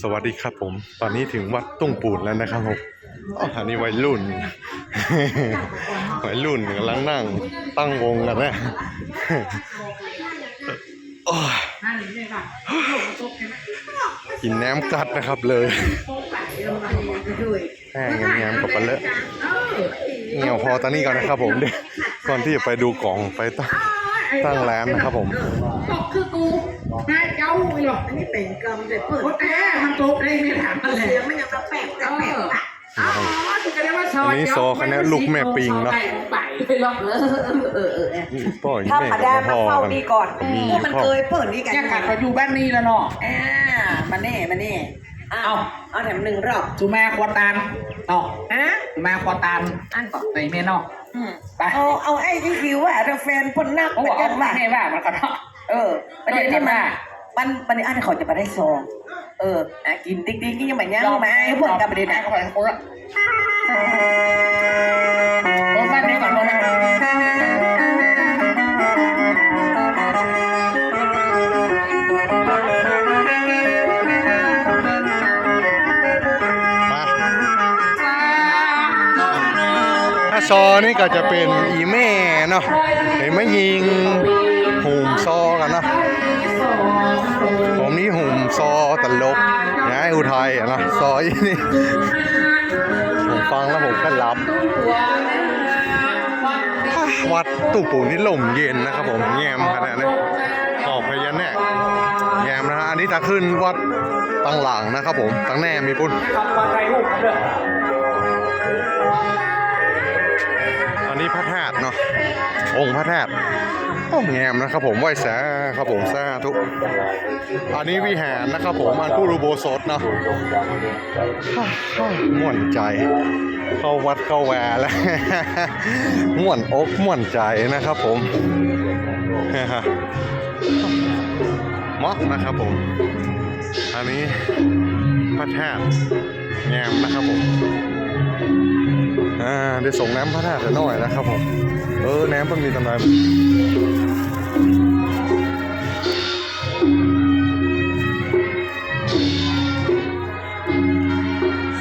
สวัสดีครับผม ตอนนี้ถึงวัดตุ้งปูนแล้วนะครับผมอ๋ออันนี้วัยรุ่น วัยรุ่นกำลังนั่งตั้งวงกันนะอ้ยกินน้ำกัดนะครับเลยแห้งแง้มกับปลาเลอะเงี่ยวพอตอนนี้ก่อนนะครับผมเดี๋ยวก่อนที่จะไปดูกล่องไปตั้ง ตั้งร้านนะครับผม ตกคือกูนายเจ้าไม่หรอกอันนี้เป็นกรรมแต่เปิดโคตรแก่มันตกได้ไม่ถามมันเลยเสียงมันยังแปลกๆแปลกอะอ๋อถึงจะได้ว่าซอยอันนี้ซอคณะลูกแม่ปิงเนอะไปหรอกเออเออเออป่อยถ้าแม่ผากัดาบมาเฝ้ากันนี่ก่อนมันเคยเปิดนี่กันแยกกัดไปอยู่บ้านนี้แล้วเนาะอ่ามาแน่มาแน่เอาเอาแถมหนึ่งรอบสุมาควตานเนาะอะสุมาควตานอันก่อนในเมนเนอืม ไปเอาเอาไอ้ที่ฟิวอะเราแฟนพ่นนักโอ้เป็นเอากันมาว่าให้ว่ามันก็เนาะเออประเด็นนี่มันได้มันประเด็นอันเขาจะไปได้ซองเอออะกินติ๊กๆนี่ยังไม่ย่างมาไอ้พวกกับประเด็นนะ ซอนี่ก็จะเป็นอีแม่เนาะเห็นไหมยิงหุ่มซอกันเนาะผมนี่หุ่มซอตลกนะอุทัยอะนะซออีนี่ผมฟังแล้วผมก็รับวัดตู่ปูนี่ลมเย็นนะครับผมแยมขนาดนี้ออกพยันแน่แยมนะฮะอันนี้จะขึ้นวัดตั้งหลังนะครับผมตั้งแน่มีปุ้น นนี้พระธาตุเนาะองค์พระธาตุโอ้แงมนะครับผมไหว้สาครับผมสาธุกอันนี้วิหารนะครับผมอันผู้รูโบสถเนาะฮ่าฮ่าม่วนใจ เข้าวัดเข้าแวแล้วม่วนอกม่วนใจนะครับผมเหมาะนะครับผม อันนี้พระธาตุแงมนะครับผม อ่าเดี๋ยวส่งน้ำพระธาตุหน่อยนะครับผม เออ น้ำมันมีตำนาน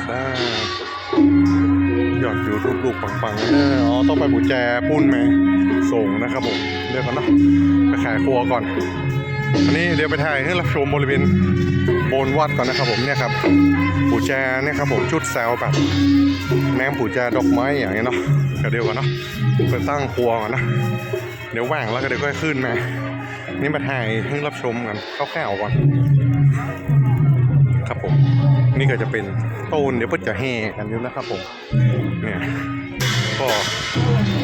ซ่ายอดยูทูบลูกปังๆเนออ๋อ ต้องไปบุแจปุ้นแม่ส่งนะครับผม เดี๋ยวก่อนเนาะ ไปขายครัวก่อน อันนี้เดี๋ยวไปถ่ายให้รับชมบริเวณโบนวัดก่อนนะครับผมเนี่ยครับปูแจเนี่ยครับผมชุดแซวแบบแม้มปูแจดอกไม้อย่างเงี้ยเนาะก็เดี๋ยวกันเนาะไปตั้งครัวก่อนนะเดี๋ยวว่างแล้วก็เดี๋ยวก็ขึ้นมานี่มาถ่ายให้รับชมกันคร่าวๆก่อนครับผม นี่ก็จะเป็นต้นเดี๋ยวเพิ่งจะแห่กันอยู่นะครับผมเนี่ยก็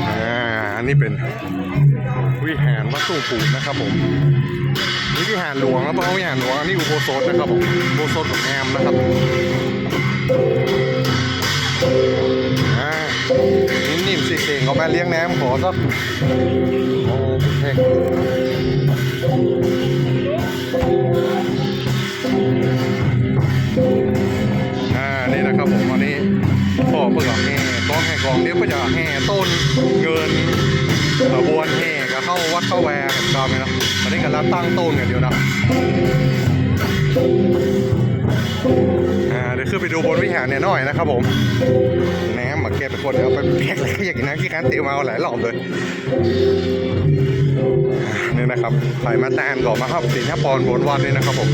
อ่าอันนี้เป็นวิหารวัดตู้ปูนนะครับผม นี่วิหารหลวงแล้วเราะวิหารหลวงอันนี้อุโบสถนะครับผมอุโบสถของแอมนะครับอ่นิ่มๆสิเก่งเอามาเลี้ยงน้ำขอสักโอ้เพ่งอ่านี่นะครับผมอันนี้พ่อเพื่อแห่กองแห่กองเดี๋ยวก็จะแห่ต้นเงินกระบวนแห่ เข้าวัดเข้าแวร์กันก็ไหมนะอันนี้กันแล้วตั้งต้นกันเดียวนะเดี๋ยวขึ้นไปดูบนวิหารเนี่ยหน่อยนะครับผมน้ำมาแกเป็นคนเอาไปแพ็กเลยอยากกินน้ำขี้ค้านติวมาเอาหลายรอบเลยนี่นะครับไผ่มาแตนก่อนมาครับสินทปอนบนวัดนี่นะครับผม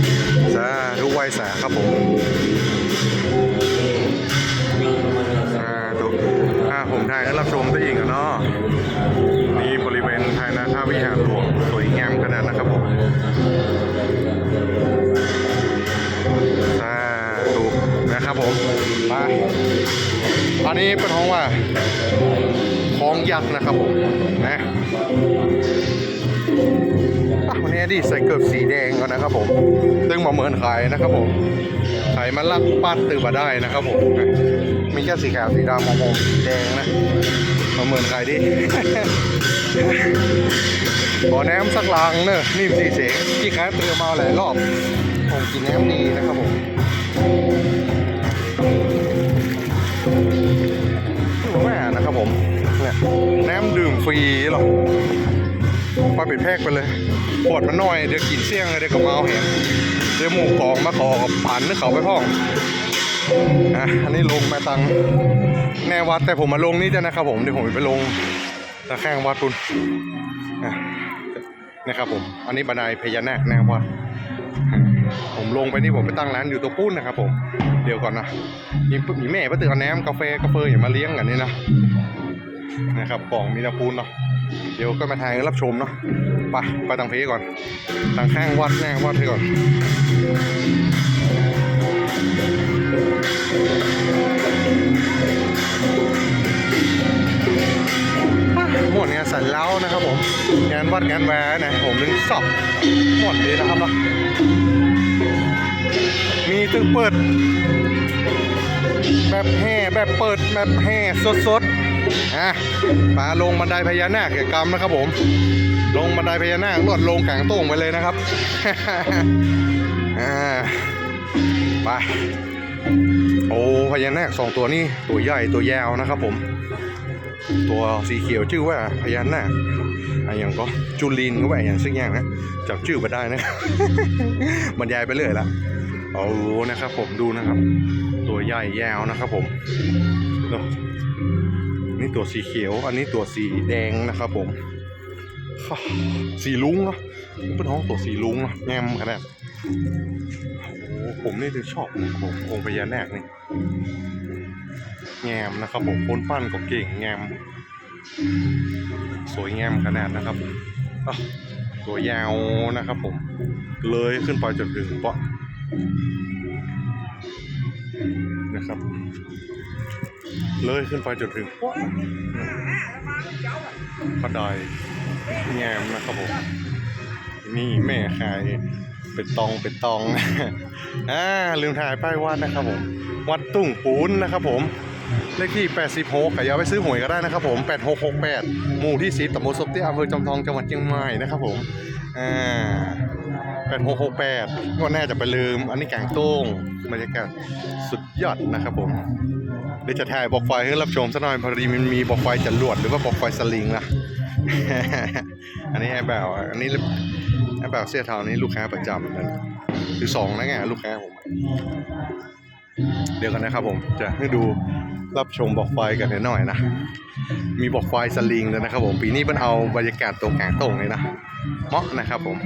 สาธุไหวสาครับผมสาธุอ่าผมถ่ายให้รับชมได้อีกอะเนาะ นี่บริเวณภายในท่าวิหารหลวงสวยงามขนาดนะครับผมสาธุนะครับผมไปอันนี้เป็นห้องว่าของยักษ์นะครับผมนะอะวันนี้ดิใส่เกือบสีแดงก่อนนะครับผมซึ่งมาเหมือนขายนะครับผมขายมันลักปั้นตื่นมาได้นะครับผมมีแค่สีขาวสีดำมองมสีแดงนะ มาเหมือนขายดิขอแนมสักลังเนอะนิ่มสีเสงที่ค้าเตือมาหลายรอบ ผมกินแนมดีนะครับผมถือว่าแม่นะครับผมเนี่ยแนมดื่มฟรีหรอกปลาเป็ดแพกไปเลยปวดมันหน่อย เดี๋ยวกินเสี่ยงเลยเดี๋ยวก็เมาแหงเดี๋ยวหมูกองมาขอกับปันนึกเขาไปพ่อง อะอันนี้ลงมาตังแนววัดแต่ผมมาลงนี่จ้ะนะครับผมเดี๋ยวผมไปลงตะแข้งวัดตุนอะนะครับผม อันนี้บันไดพญานาคแนววัดผมลงไปนี่ผมไปตั้งร้านอยู่ตัวปุ้นนะครับผม เดี๋ยวก่อนนะมีมีแม่ป้าตือเอาแหนมกาแฟกาแฟอย่ามาเลี้ยงกันนี่นะนะครับกล่องมีตะปูนเนาะเดี๋ยวก็มาทายรับชมเนาะไปไปตังเพก่อนตังข้างวัดแน่วัดให้ก่อน หมดงานสันเล้านะครับผม งานวัดงานแหวนนะผมนึงสอบหมดเลยนะครับเนาะมีตึกเปิด แบบแห่แบบเปิดแบบแห่สดๆอะมาลงบันไดพญานาคเกี่ยกรรมนะครับผม ลงบันไดพญานาคลวดลงกลางโต้งไปเลยนะครับอ่าไป โอ้พญานาคสองตัวนี้ตัวใหญ่ตัวยาวนะครับผม ตัวสีเขียวชื่อว่าพญานาคอะไรอย่างก็จุลินก็ว่าอย่างซึ่งอย่างนะจำชื่อมาได้นะบรรยายไปเรื่อยละโอ้นะครับ ผมดูนะครับ ตัวใหญ่ยาวนะครับผมเนอะนี่ตัวสีเขียว อันนี้ตัวสีแดงนะครับผมสีลุงเนาะเป็นห้องตัวสีลุงเนาะแงมขนาด ผมนี่ถึงชอบผมองค์พญานาคนี่แงมนะครับผมคนปั้นก็เก่งแงม สวยงามขนาดนะครับตัวยาวนะครับผม เลยขึ้นไปจนถึงเปาะนะครับ เลยขึ้นไปจนถึงกระไดแงมนะครับผมนี่แม่ขาย เป็นตองเป็นตองอ่าลืมถ่ายป้ายวัดนะครับผมวัดตุ้งปูนนะครับผมเลขที่ 86ขยาไปซื้อหวยก็ได้นะครับผม 8668 หมู่ที่10ตำบลศพเตี้ยอำเภอจอมทองจังหวัดเชียงใหม่นะครับผมอ่า8668 ก็น่าจะไปลืม อันนี้กลางโต้งบรรยากาศสุดยอดนะครับผม เดี๋ยวจะถ่ายบอกไฟให้รับชมสักหน่อยพอดีมันมีบอกไฟจรวดหรือว่าบอกไฟสลิงนะ อันนี้ไอ้แบบอันนี้ ไอ้แบบเสื้อเทานี้ลูกค้าประจำนะคือสองนะไงลูกค้าผม เดี๋ยวกันนะครับผมจะให้ดูรับชมบอกไฟกันหน่อยนะ มีบอกไฟสลิงเลยนะครับผม ปีนี้เพิ่นเอาบรรยากาศตรงกลางโต่งเลยนะเหมาะนะครับผม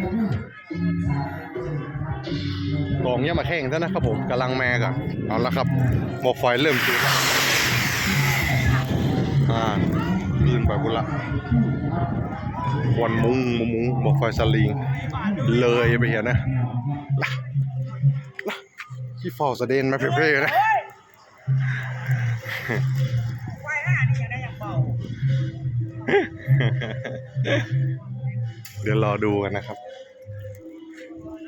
กองเนี่ยมาแข่งแล้วนะครับผมกำลังแม่ก่อนเอาละครับบอกไฟเริ่มจุดแล้วอ่ายื่นไปบุญละ วันมุงมุงมุงบอกไฟสลิง เลยไปเห็นนะล่ะล่ะที่ฟอสเดนมาเพ่ๆนะเดี๋ยวรอดูกันนะครับ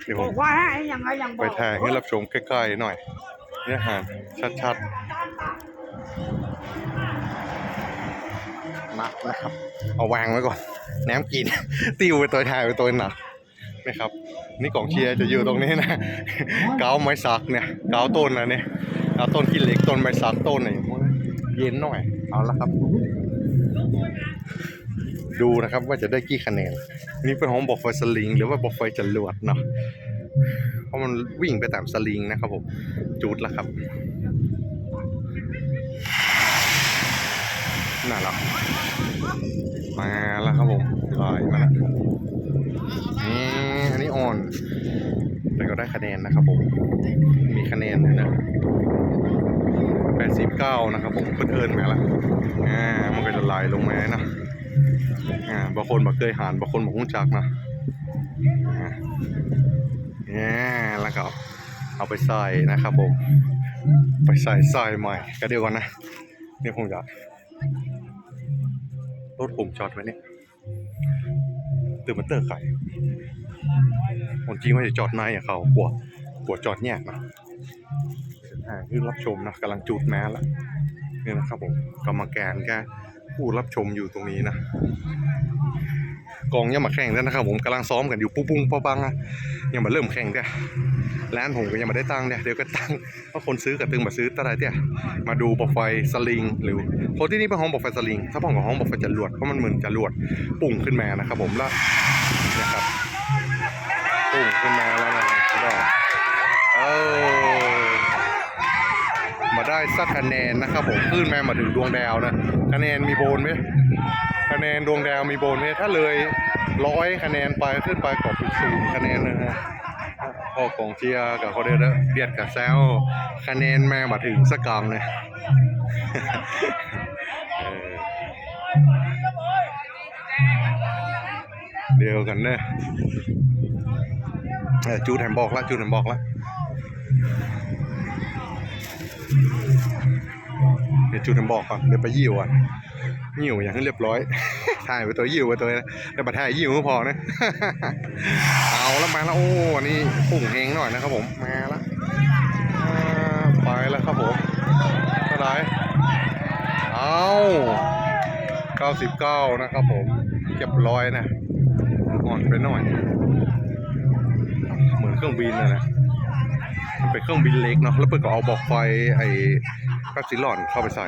เดี๋ยวผมไงยังบไปถ่ายให้รับชมใกล้ๆหน่อยเนื้อหาชัดๆมานะครับ เอาวางไว้ก่อน แหนมกิน ติ้วไปตัวถ่ายไปตัวหนักนะครับ นี่กล่องเชียร์จะอยู่ตรงนี้นะเกาไม้สักเนี่ยเกาต้นนะเนี่ยเกาต้นขี้เหล็กต้นไม้สักต้นไหนเย็นหน่อย เอาละครับ ดูนะครับว่าจะได้กี่คะแนน นี่เป็นของบอกไฟสลิง หรือว่าบอกไฟจรวดเนาะเพราะมันวิ่งไปตามสลิงนะครับผมจูดแล้วครับน่ารักมา นี่อันนี้อ่อน แต่ก็ได้คะแนนนะครับผม มีคะแนนด้วยนะ89นะครับผมเพิ่นเอิญมาล้วอ่ามันก็จะไหลลงมานะอ่าบางคนบอกเคยหานบางคนบอกรู้จักนะอ่าเนี่ยแล้วก็เอาไปใส่นะครับผม ไปใส่ใส่ใหม่ ก็เดียวกันนะเดี๋ยวผมจะรถผมจอดไว้เนี่ย ตื่นมาเตอร์ไข่คนจริงว่าจะจอดในอะเขาหัวกลัวจอดแยกนะอ่าคือรับชมนะกำลังจูดแม้แล้วเนี่ยนะครับผมกรรมการแกผู้รับชมอยู่ตรงนี้นะ กองยังมาแข่งแล้วนะครับผมกำลังซ้อมกันอยู่ปุ้งปุ้งปังปังอะยังมาเริ่มแข่งเด้อร้านผมก็ยังมาได้ตั้งเด้อเดี๋ยวก็ตั้งเพราะคนซื้อกับตึงมาซื้อตะไรเด้อมาดูบอกไฟสลิง หรือคนที่นี่เป็นห้องบอกไฟสลิง ถ้าห้องของห้องบอกไฟจรวดเพราะมันเหมือนจรวดปุ่งขึ้นมานะครับ ผมแล้วนะครับพุ่งขึ้นมาแล้วนะครับก็เออ มาได้สักคะแนนนะครับผมขึ้นแมามาถึงดวงดาวนะคะแนนมีโบนไหมคะแนนดวงดาวมีโบนไหมถ้าเลยร้อยคะแนนไปขึ้นไปก็เป็นศูนย์คะแนนนะฮะพอกองเชียร์กับเขาเดียดเบียดกับแซวคะแนนแมามาถึงสักกำเลยเดียวกันเนอะเออจูดแถมบอกละจูดแถมบอกละ เดี๋ยวจูดแถมบอกก่อนเดี๋ยวไปยิวอะยิวอย่างให้เรียบร้อย ถ่ายไปตัวยิวไปตัวนะแต่บัถ่ายยิวก็พอนะ เอาแล้วมาแล้วโอ้นี่ปุ่งเฮงหน่อยนะครับผมมาล้วอ่าไปแล้วครับผมเท่าไหร่เอา99 นะครับผมเก็บร้อยนะอ่อนไปหน่อย เหมือนเครื่องบินนะนะ มันเป็นเครื่องบินเล็กเนาะแล้วเปิดก็เอาบอกไฟไอ้แป๊บซิลอนเข้าไปใส่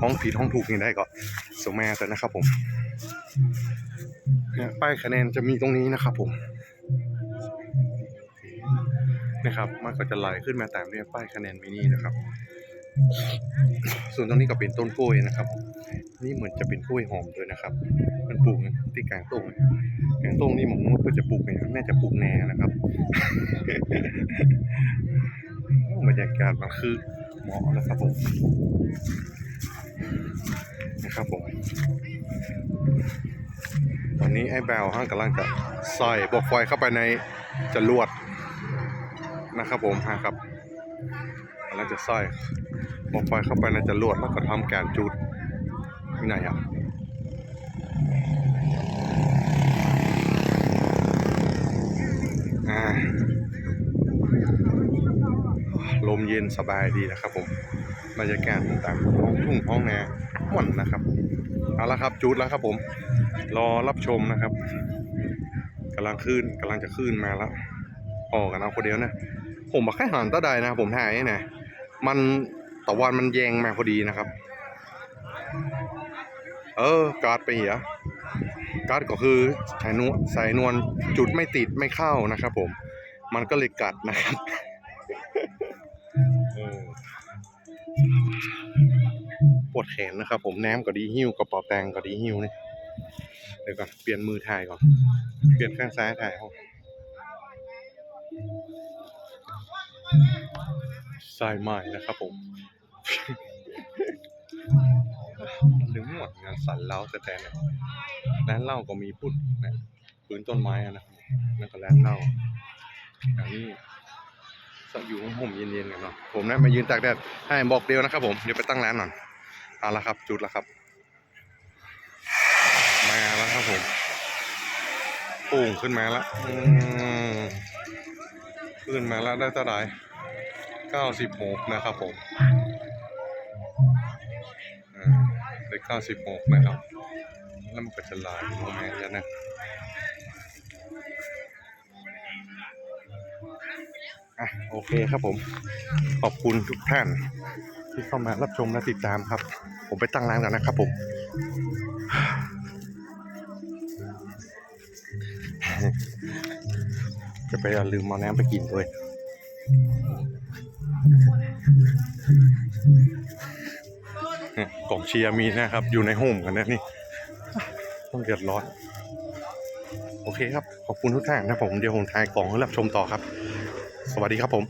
ห้องผิดห้องถูกนี่ได้ก็สมแม่แต่นะครับผมเนี่ยป้ายคะแนนจะมีตรงนี้นะครับผมนะครับมันก็จะไหลขึ้นมาตามเนี่ยป้ายคะแนนมินินะครับ ส่วนตรงนี้ก็เป็นต้นกล้วยนะครับ นี่เหมือนจะเป็นกล้วยหอมด้วยนะครับ มันปลูกนะที่กลางต้งกลางต้งนี่หมองนุษย์ก็จะปลูกเนี่ยน่จะปลูกแหน่นะครับบรรยากาศมันคือเหมาะนะครับผมนะครับผมตอนนี้ไอ้แบลห้างกำลังจะใส่บอกไฟเข้าไปในจรวดนะครับผมฮะครับกำลังจะใส่ บอกไฟเข้าไปในจรวดแล้วก็ทำการจุดที่ไหนอะลมเย็นสบายดีนะครับผมบรรยากาศต่ามท้องทุ่งท้องนาม่วนนะครับเอาละครับจุดแล้วครับผม รอรับชมนะครับกำลังขึ้นกำลังจะขึ้นมาแล้วออกกันเอาคนเดียวนะ ผมมาแค่หันตาใดนะผมถ่ายนี่มัน ตะวันมันแยงมาพอดีนะครับ เออ การ์ดไปเหียการ์ดก็คือสายนวลสายนวลจุดไม่ติดไม่เข้านะครับผม มันก็เลยกัดนะครับปวดแขนนะครับ ผมแนมก็ดีหิ้วกระเป๋าแตงก็ดีหิ้วนี่เดี๋ยวก่อนเปลี่ยนมือถ่ายก่อน เปลี่ยนข้างซ้ายถ่ายห้อ งสายใหม่นะครับผมลืมหมดงานสันเล้าแต่แต่เนี่ยร้านเหล้าก็มีพูดนะพื้นต้นไม้อะนะนั่นก็ร้านเหล้าอย่างนี้สอยู่ของผมเย็นๆกันเนาะผมนะมายืนตากแดดให้บอกเดียวนะครับ ผมเดี๋ยวไปตั้งร้านหน่อยเอาละครับ จุดแล้วครับ มาแล้วครับผมปุ่งขึ้นมาแล้วอืมขึ้นมาแล้วได้เท่าไหร่ เก้าสิบหกนะครับผมอ่าได้เก้าสิบหกนะครับ แล้วมันก็จะลายลงมาอย่างนี้นะอะโอเคครับผม ขอบคุณทุกท่านที่เข้ามารับชมและติดตามครับ ผมไปตั้งร้านกันนะครับผมจะไปลืมเอาน้ำไปกินด้วย กล่องเชียร์มีนะครับ อยู่ในโฮมกันนะนี่ ต้องเดือดร้อน โอเคครับ ขอบคุณทุกท่านนะผม เดี๋ยวผมทายกล่องให้รับชมต่อครับ สวัสดีครับผม